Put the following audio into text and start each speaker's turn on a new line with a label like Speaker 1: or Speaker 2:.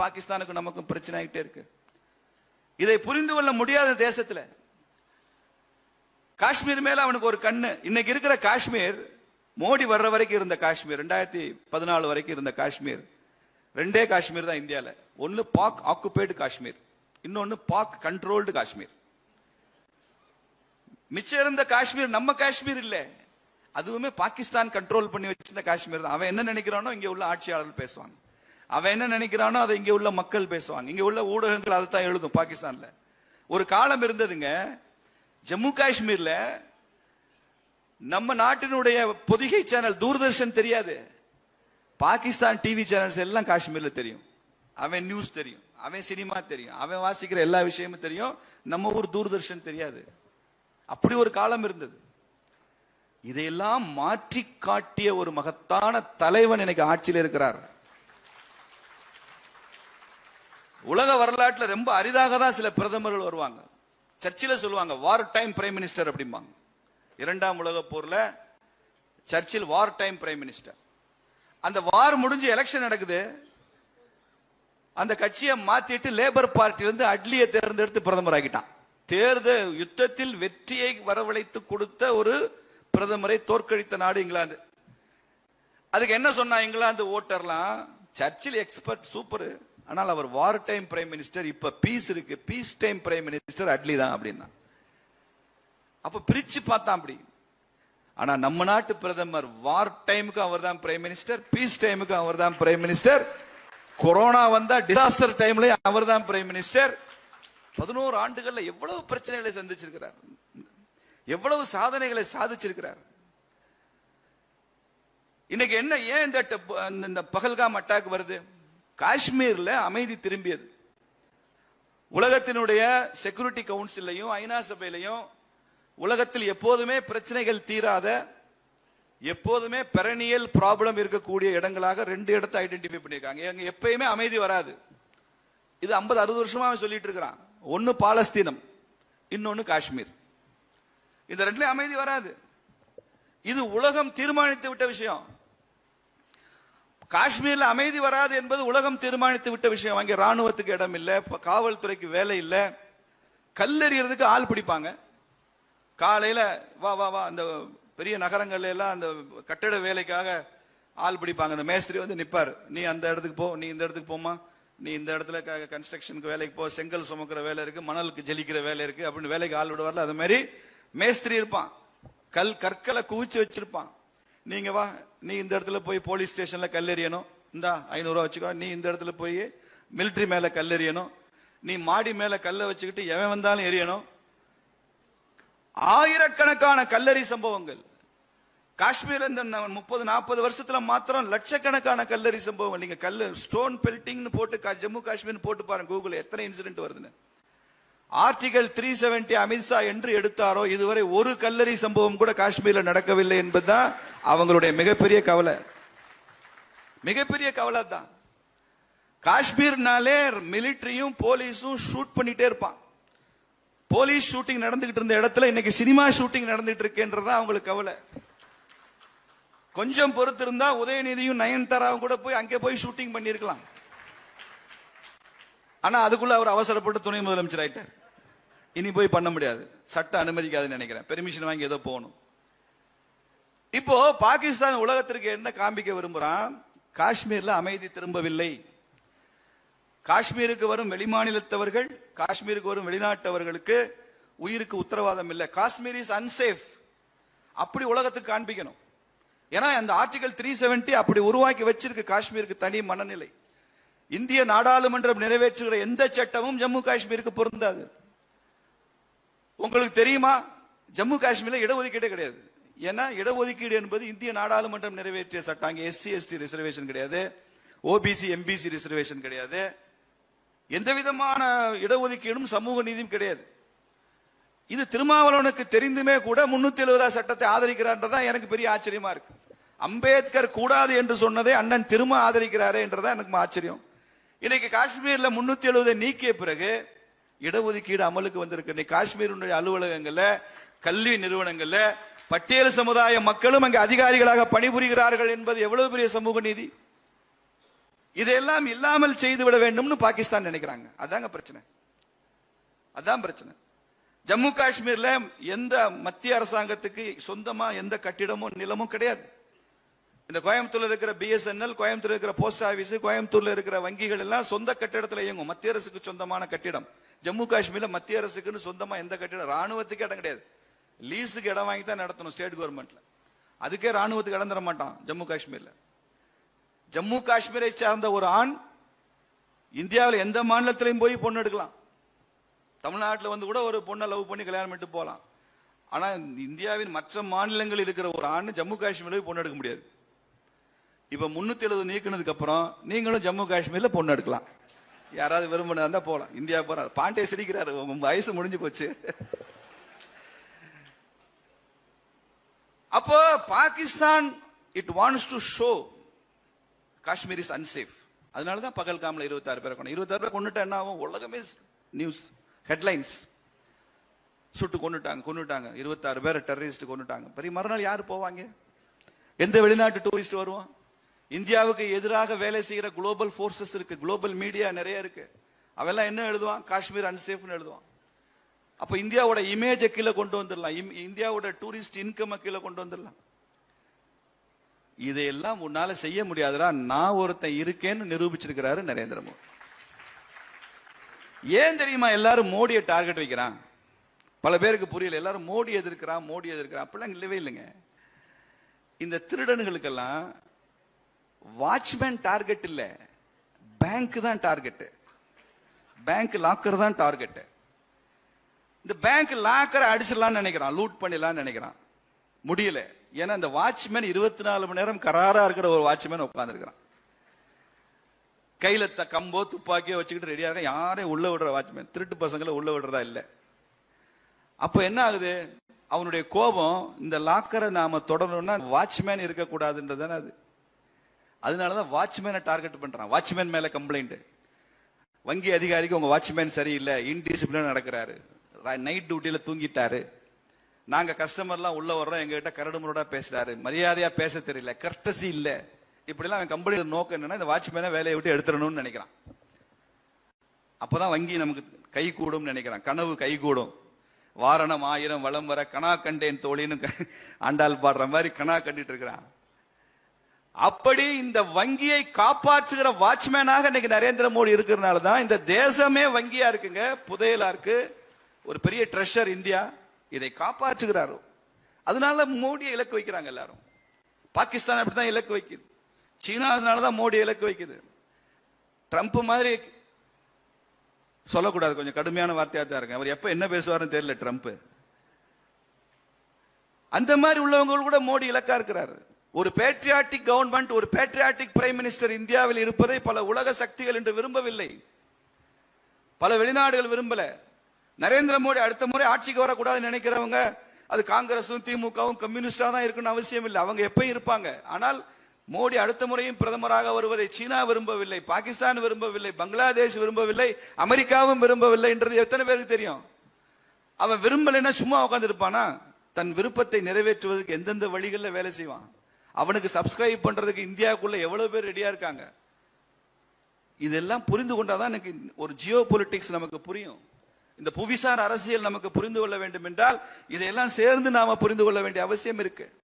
Speaker 1: பாகிஸ்தானுக்கும் நமக்கும் பிரச்சனை ஆகிட்டே இருக்கு. இதை புரிந்து கொள்ள முடியாத தேசத்துல காஷ்மீர் மேல அவனுக்கு ஒரு கண்ணு. இன்னைக்கு இருக்கிற காஷ்மீர் மோடி வர்ற வரைக்கும் இருந்த காஷ்மீர் ரெண்டாயிரத்தி பதினாலு வரைக்கும் இருந்த காஷ்மீர் ரெண்டே காஷ்மீர் தான் இந்தியால. ஒன்னு பாக் ஆக்குபைடு காஷ்மீர் இன்னொன்னு பாக் கண்ட்ரோல்டு காஷ்மீர். மிச்சம் இருந்த காஷ்மீர் நம்ம காஷ்மீர் இல்ல. அதுவுமே பாகிஸ்தான் கண்ட்ரோல் பண்ணி வச்சிருந்த காஷ்மீர் தான். அவன் என்ன நினைக்கிறானோ இங்க உள்ள ஆட்சியாளர்கள் பேசுவாங்க. அவன் என்ன நினைக்கிறானோ அதை இங்க உள்ள மக்கள் பேசுவாங்க. இங்க உள்ள ஊடகங்கள் அதை தான் எழுதும் பாகிஸ்தான்ல. ஒரு காலம் இருந்ததுங்க. ஜம்மு காஷ்மீர்ல நம்ம நாட்டினுடைய பொதிகை சேனல் தூர்தர்ஷன் தெரியாது. பாகிஸ்தான் டிவி சேனல்ஸ் எல்லாம் காஷ்மீர்ல தெரியும். அவன் நியூஸ் தெரியும். அவன் சினிமா தெரியும். அவன் வாசிக்கிற எல்லா விஷயமும் தெரியும். நம்ம ஊர் தூர்தர்ஷன் தெரியாது. அப்படி ஒரு காலம் இருந்தது. இதையெல்லாம் மாற்றி காட்டிய ஒரு மகத்தான தலைவன் எனக்கு ஆட்சியில் இருக்கிறார். உலக வரலாற்றில் ரொம்ப அரிதாக தான் சில பிரதமர்கள் வருவாங்க. சர்ச்சில் சொல்லுவாங்க வார் டைம் பிரைம் மினிஸ்டர் அப்படிம்பாங்க. இரண்டாம் உலக போரில் சர்ச்சில் வார் டைம் பிரைம் மினிஸ்டர் அந்த வார் முடிஞ்சு எலெக்ஷன் நடக்குது. அந்த கட்சியை மாத்திட்டு லேபர் பார்ட்டியிலிருந்து அட்லியை தேர்ந்தெடுத்து பிரதமர் ஆகிட்டான். தேர்தல் யுத்தத்தில் வெற்றியை வரவழைத்து கொடுத்த ஒரு பிரதமரை தோற்கடித்த நாடு இங்கிலாந்து. அதுக்கு என்ன சொன்னா இங்கிலாந்து ஓட்டர்லாம்? சர்ச்சில் எக்ஸ்பர்ட் சூப்பர் ஆனால் அவர் வார் டைம் பிரைம் மினிஸ்டர் இப்ப பீஸ் இருக்கு. Peace time prime minister Attlee தான் அப்படின்னா. அப்ப பிரிச்சு பார்த்தா அப்படி. ஆனா நம்ம நாட்டு பிரதமர் வார் டைமுக்கு அவர் தான் பிரைம் மினிஸ்டர் பீஸ் டைமுக்கு அவர் தான் பிரைம் மினிஸ்டர். கொரோனா வந்தா டிசாஸ்டர் டைம்ல அவர் தான் பிரைம் மினிஸ்டர். பதினோரு ஆண்டுகள்ல எவ்வளவு பிரச்சனைகளை சந்திச்சிருக்கிறார். எவ்வளவு சாதனைகளை சாதிச்சிருக்கிறார். இன்னைக்கு என்ன ஏன் இந்த ட- இந்த பகல்காம் அட்டாக் வருது? காஷ்மீர்ல அமைதி திரும்பியது. உலகத்தினுடைய செக்யூரிட்டி கவுன்சிலையும் ஐநா சபையிலையும் உலகத்தில் எப்போதுமே பிரச்சனைகள் தீராத எப்போதுமே பெரணியல் ப்ராப்ளம் இருக்கக்கூடிய இடங்களாக ரெண்டு இடத்தை ஐடென்டிஃபை பண்ணியிருக்காங்க. அங்க எப்பயுமே அமைதி வராது. இது 50 அறுபது வருஷமா அவன் சொல்லிட்டு இருக்கிறான். ஒன்னு பாலஸ்தீனம் இன்னொன்னு காஷ்மீர். இந்த ரெண்டுலயும் அமைதி வராது. இது உலகம் தீர்மானித்து விட்ட விஷயம். காஷ்மீர்ல அமைதி வராது என்பது உலகம் தீர்மானித்து விட்ட விஷயம். அங்கே ராணுவத்துக்கு இடம் இல்லை காவல்துறைக்கு வேலை இல்லை. கல்லெறியறதுக்கு ஆள் பிடிப்பாங்க. காலையில வா வா வா அந்த பெரிய நகரங்கள்ல எல்லாம் அந்த கட்டட வேலைக்காக ஆள் பிடிப்பாங்க. அந்த மேஸ்திரி வந்து நிப்பார். நீ அந்த இடத்துக்கு போ நீ இந்த இடத்துக்கு போமா நீ இந்த இடத்துல கன்ஸ்ட்ரக்ஷனுக்கு வேலைக்கு போ. செங்கல் சுமக்கிற வேலை இருக்கு மணலுக்கு ஜெலிக்கிற வேலை இருக்கு அப்படின்னு வேலைக்கு ஆள் விடுவார்ல அது மாதிரி மேஸ்திரி இருப்பான். கல் கற்களை குவிச்சு வச்சிருப்பான். நீங்க வா நீ இந்த இடத்துல போய் போலீஸ் ஸ்டேஷன்ல கல்லெறியணும். இந்தா ஐநூறு வச்சுக்கோ. நீ இந்த இடத்துல போய் மிலிட்ரி மேல கல்லெறியணும். நீ மாடி மேல கல்லை வச்சுக்கிட்டு எவன் வந்தாலும் எரியணும் ஆயிரக்கணக்கான கல்லறி சம்பவங்கள். காஷ்மீர் இந்த முப்பது நாற்பது வருஷத்துல மாத்திரம் லட்சக்கணக்கான கல்லறி சம்பவங்கள். நீங்க கல்லு ஸ்டோன் பெல்டிங்னு போட்டு கா- ஜம்மு காஷ்மீர் போட்டு பாருங்க கூகுள் எத்தனை இன்சிடென்ட் வருதுன்னு. ஆர்டிகல் த்ரீ செவன்டி அமித்ஷா என்று எடுத்தாரோ இதுவரை ஒரு கல்லறி சம்பவம் கூட காஷ்மீரில் நடக்கவில்லை என்பதுதான் அவங்களுடைய மிகப்பெரிய கவலை. மிகப்பெரிய கவலை தான் காஷ்மீர்னாலே மிலிட்டரியும் போலீஸும் ஷூட் பண்ணிட்டே இருப்பான். போலீஸ் ஷூட்டிங் நடந்துகிட்டு இருந்த இடத்துல இன்னைக்கு சினிமா ஷூட்டிங் நடந்துட்டு இருக்குன்றதா அவங்களுக்கு கவலை. கொஞ்சம் பொறுத்து இருந்தா உதயநிதியும் நயன்தாராவும் கூட போய் அங்கே போய் ஷூட்டிங் பண்ணியிருக்கலாம். ஆனா அதுக்குள்ள அவர் அவசரப்பட்டு துணை முதலமைச்சர் ஆயிட்டார். இனி போய் பண்ண முடியாது. சட்டம் அனுமதிக்காதுன்னு நினைக்கிறேன். பெர்மிஷன் வாங்கி ஏதோ போகணும். இப்போ பாகிஸ்தான் உலகத்திற்கு என்ன காண்பிக்க விரும்புறான்? காஷ்மீர்ல அமைதி திரும்பவில்லை. காஷ்மீருக்கு வரும் வெளிமாநிலத்தவர்கள் காஷ்மீருக்கு வரும் வெளிநாட்டவர்களுக்கு உயிருக்கு உத்தரவாதம் இல்லை. காஷ்மீர் இஸ் அன்சேஃப் அப்படி உலகத்துக்கு காண்பிக்கணும். ஏன்னா அந்த ஆர்டிகல் த்ரீ செவன்டி அப்படி உருவாக்கி வச்சிருக்கு காஷ்மீருக்கு தனி மனநிலை. இந்திய நாடாளுமன்றம் நிறைவேற்றுகிற எந்த சட்டமும் ஜம்மு காஷ்மீருக்கு பொருந்தாது. உங்களுக்கு தெரியுமா? ஜம்மு காஷ்மீர்ல இடஒதுக்கீடே கிடையாது. ஏன்னா இடஒதுக்கீடு என்பது இந்திய நாடாளுமன்றம் நிறைவேற்றிய சட்டம். எஸ்சி எஸ்டி ரிசர்வேஷன் கிடையாது. ஓபிசி எம்பிசி ரிசர்வேஷன் கிடையாது. எந்த விதமான இடஒதுக்கீடும் சமூக நீதியும் கிடையாது. இது திருமாவளவனுக்கு தெரிந்துமே கூட முன்னூத்தி எழுபதா சட்டத்தை ஆதரிக்கிறான்றதான் எனக்கு பெரிய ஆச்சரியமா இருக்கு. அம்பேத்கர் கூடாது என்று சொன்னதை அண்ணன் திரும்ப ஆதரிக்கிறாரே என்றதான் எனக்கு ஆச்சரியம். இன்னைக்கு காஷ்மீர்ல முன்னூத்தி எழுபதை நீக்கிய பிறகு இடஒதுக்கீடு அமலுக்கு வந்திருக்கு. இன்னைக்கு காஷ்மீருடைய அலுவலகங்கள்ல கல்வி நிறுவனங்கள்ல பட்டியல் சமுதாய மக்களும் அங்கு அதிகாரிகளாக பணிபுரிகிறார்கள் என்பது எவ்வளவு பெரிய சமூக நீதி? இதையெல்லாம் இல்லாமல் செய்து விட வேண்டும்னு பாகிஸ்தான் நினைக்கிறாங்க. அதாங்க பிரச்சனை. அதான் பிரச்சனை. ஜம்மு காஷ்மீர்ல எந்த மத்திய அரசாங்கத்துக்கு சொந்தமா எந்த கட்டிடமும் நிலமும் கிடையாது. இந்த கோயம்புத்தூர்ல இருக்கிற பிஎஸ்என்எல் கோயம்புத்தூர் இருக்கிற போஸ்ட் ஆபீஸ் கோயம்புத்தூர்ல இருக்கிற வங்கிகள் எல்லாம் சொந்த கட்டிடத்துல இயங்கும். மத்திய அரசுக்கு சொந்தமான கட்டிடம். ஜம்மு காஷ்மீர்ல மத்திய அரசுக்குன்னு சொந்தமா எந்த கட்டிடம் ராணுவத்துக்கு இடம் கிடையாது. லீஸுக்கு இடம் வாங்கி தான் நடத்தணும் ஸ்டேட் கவர்மெண்ட்ல. அதுக்கே ராணுவத்துக்கு இடம் தர மாட்டான் ஜம்மு காஷ்மீர்ல. ஜம்மு காஷ்மீரை சார்ந்த ஒரு ஆண் இந்தியாவில் எந்த மாநிலத்திலையும் போய் பொண்ணு எடுக்கலாம். தமிழ்நாட்டில் வந்து கூட ஒரு பொண்ணை லவ் பண்ணி கல்யாணம் பண்ணிட்டு போகலாம் ஆனால் இந்தியாவின் மற்ற மாநிலங்களில் இருக்கிற ஒரு ஆண் ஜம்மு காஷ்மீர்ல போய் பொண்ணு எடுக்க முடியாது. இப்போ முன்னூற்றி எழுபது நீக்கினதுக்கு அப்புறம் நீங்களும் ஜம்மு காஷ்மீரில் பொண்ணு எடுக்கலாம். யாராவது விரும்பினா இருந்தா போகலாம் இந்தியா போறாரு. பாண்டே சிரிக்கிறாரு. உங்க வயசு முடிஞ்சு போச்சு. அப்போ Pakistan it wants to show Kashmir is unsafe அதனால தான் பகல்காமில் இருபத்தாறு பேரை கொண்டு இருபத்தாறு பேர் கொண்டுட்டா என்ன ஆகும்? உலகமே நியூஸ் ஹெட்லைன்ஸ் சுட்டு கொண்டுட்டாங்க கொண்டுட்டாங்க. இருபத்தாறு பேரை டெரரிஸ்ட் கொண்டுட்டாங்க. பெரிய மறுநாள் யார் போவாங்க? எந்த வெளிநாட்டு டூரிஸ்ட் வருவான்? இந்தியாவுக்கு எதிராக வேலை செய்கிற குளோபல் ஃபோர்ஸஸ் இருக்கு. குளோபல் மீடியா நிறைய இருக்கு. அவெல்லாம் என்ன எழுதுவான்? காஷ்மீர் அன்சேஃப்னு எழுதுவான். அப்போ இந்தியாவோட இமேஜை கீழே கொண்டு வந்துடலாம். இம்- இந்தியாவோட டூரிஸ்ட் இன்கம் கீழே கொண்டு வந்துடலாம். இதையெல்லாம் உன்னால செய்ய முடியாதுடா. நான் ஒருத்தன் இருக்கேன்னு நிரூபிச்சிருக்கிறாரு நரேந்திர மோடி. ஏன் தெரியுமா? எல்லாரும் மோடியை டார்கெட் வைக்கிறான். பல பேருக்கு புரியல. எல்லாரும் மோடி எதிர்க்கிறான் மோடி எதிர்க்கிறான். அப்படிலாம் இல்லவே இல்லைங்க. இந்த திருடன்களுக்கெல்லாம் வாட்ச்மேன் டார்கெட் இல்ல. பேங்க் தான் டார்கெட் பேங்க் லாக்கர் தான் டார்கெட் இந்த பேங்க் லாக்கரை அடிச்சிடலாம்னு நினைக்கிறான். லூட் பண்ணிடலாம்னு நினைக்கிறான். முடியல. ஏன்னா இந்த வாட்ச்மேன் இருபத்தி நாலு மணி நேரம் கராரா இருக்கிற ஒரு வாட்ச்மேன் உட்காந்துருக்கிறான் கையில த கம்போ துப்பாக்கியோ வச்சுக்கிட்டு ரெடியா இருக்க யாரையும் உள்ள விடுற வாட்ச்மேன் திருட்டு பசங்களை உள்ள விடுறதா இல்லை. அப்போ என்ன ஆகுது? அவனுடைய கோபம் இந்த லாக்கரை நாம தொடரணும்னா வாட்ச்மேன் இருக்கக்கூடாதுன்றதானே அது. அதனாலதான் வாட்ச்மேனை டார்கெட் பண்றான். வாட்ச்மேன் மேல கம்ப்ளைண்ட் வங்கி அதிகாரிக்கு உங்க வாட்ச்மேன் சரியில்லை இன்டிசிப்ளின் நடக்கிறாரு. நைட் டியூட்டியில தூங்கிட்டாரு. நாங்க கஸ்டமர்லாம் உள்ள வர்றோம் எங்ககிட்ட கரடு முரடா பேசுறாரு. மரியாதையா பேச தெரியல கர்டசி இல்ல. இப்படிலாம் அவன் கம்பெனியோட நோக்கம் என்னன்னா இந்த வாட்ச்மேனை வேலையை விட்டு எடுத்துடணும்னு நினைக்கிறான். அப்பதான் வங்கி நமக்கு கை கூடும் நினைக்கிறான். கனவு கை கூடும். வாரணம் ஆயிரம் வளம் வர கனா கண்டேன் தோழின்னு க- ஆண்டாள் பாடுற மாதிரி கனா கண்டிட்டு இருக்கிறான். அப்படி இந்த வங்கியை காப்பாற்றுகிற வாட்ச்மேனாக இன்னைக்கு நரேந்திர மோடி இருக்கிறதுனால தான் இந்த தேசமே வங்கியா இருக்குங்க புதையலா இருக்கு. ஒரு பெரிய ட்ரெஷர் இந்தியா இதை காப்பாற்றுகிறாரோ. அதனால மோடியை இலக்கு வைக்கிறாங்க எல்லாரும். பாகிஸ்தான் அப்படித்தான் இலக்கு வைக்குது. சீனா அதனால தான் மோடி இலக்கு வைக்குது. ட்ரம்ப் மாதிரி சொல்லக்கூடாது கொஞ்சம் கடுமையான வார்த்தையாக தான் இருக்கு அவர் எப்போ என்ன பேசுவாருன்னு தெரியல ட்ரம்ப். அந்த மாதிரி உள்ளவங்க கூட மோடி இலக்கா இருக்கிறாரு. ஒரு பேட்ரியாட்டிக் கவர்மெண்ட் ஒரு பேட்ரியாட்டிக் பிரைம் மினிஸ்டர் இந்தியாவில் இருப்பதை பல உலக சக்திகள் என்று விரும்பவில்லை. பல வெளிநாடுகள் விரும்பல. நரேந்திர மோடி அடுத்த முறை ஆட்சிக்கு வரக்கூடாதுன்னு நினைக்கிறவங்க அது காங்கிரஸும் திமுகவும் கம்யூனிஸ்டா தான் இருக்கணும்னு அவசியம் இல்லை. அவங்க எப்பயும் இருப்பாங்க. ஆனால் மோடி அடுத்த முறையும் பிரதமராக வருவதை சீனா விரும்பவில்லை பாகிஸ்தான் விரும்பவில்லை பங்களாதேஷ் விரும்பவில்லை அமெரிக்காவும் விரும்பவில்லை என்றது எத்தனை பேருக்கு தெரியும்? அவன் விரும்பலைன்னா சும்மா உட்காந்துருப்பானா தன் விருப்பத்தை நிறைவேற்றுவதற்கு எந்தெந்த வழிகளில் வேலை செய்வான்? அவனுக்கு சப்ஸ்கிரைப் பண்றதுக்கு இந்தியாவுக்குள்ள எவ்வளவு பேர் ரெடியா இருக்காங்க? இதெல்லாம் புரிந்து கொண்டாதான் எனக்கு ஒரு ஜியோ பொலிட்டிக்ஸ் நமக்கு புரியும். இந்த புவிசார் அரசியல் நமக்கு புரிந்து கொள்ள வேண்டும் என்றால் இதையெல்லாம் சேர்ந்து நாம புரிந்து கொள்ள வேண்டிய அவசியம் இருக்கு.